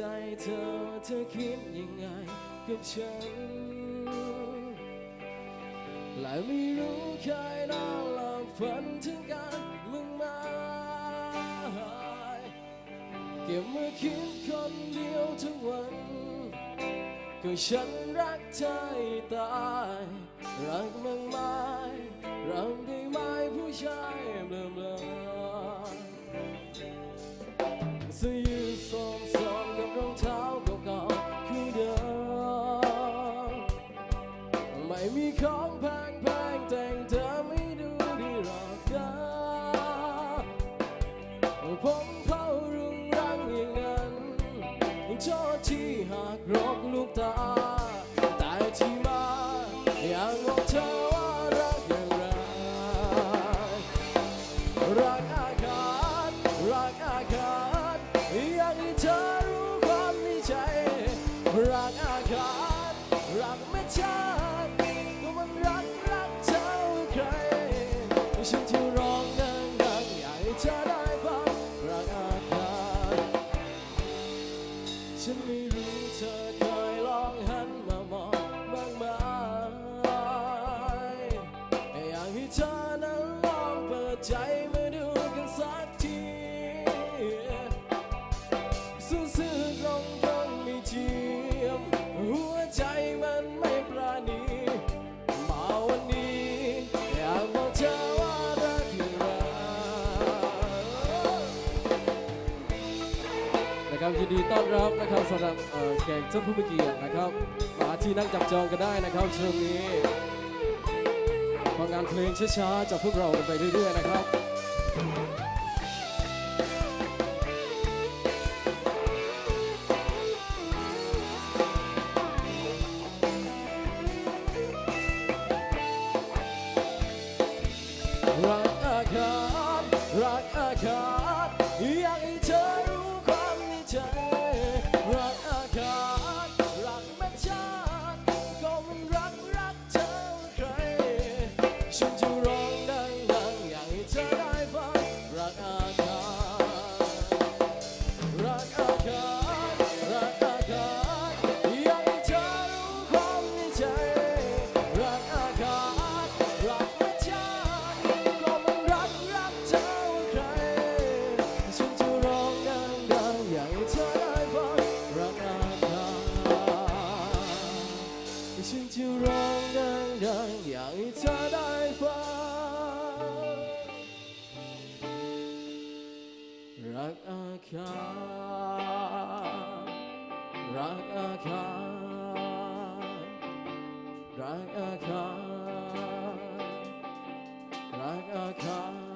ใจเธอว่าเธอคิดยังไงกับฉัน และไม่รู้ใครนอนหลับฝันถึงกันมึงมาเก็บมาคิดคนเดียวทุกวัน ก็ฉันรักเธอให้ตาย รักมึงไหมรักได้ไหมผู้ชาย ของแพงแพงๆแต่งเธอไม่ดูดีหรอกนะผมเขารุงรังอย่างนั้นโทษที่หากรกลูกตา แต่ที่มาอยากบอกเธอว่ารักอย่างไร รักอาคารรักอาคาร ฉันไม่รู้เธอเคยลองหันมามองบ้างไหมอยากให้เธอนั้นลองเปิดใจมาดูกันสักทีซื่อๆตรงตรงๆไม่เทียมหัวใจมันไม่ นะครับยินดีต้อนรับนะครับสำหรับเอ่อแขกเจ้าผู้มีเกียรตินะครับมาที่นั่งจับจองกันได้นะครับช่วงนี้ฟังงานเพลงช้าๆจากพวกเราไปเรื่อยๆนะครับรักอาคารรักอาคารอยาก ฉันจะร้องดังๆ อยากให้เธอได้ฟัง รักอาคารักอาคารักอาคารักอาคา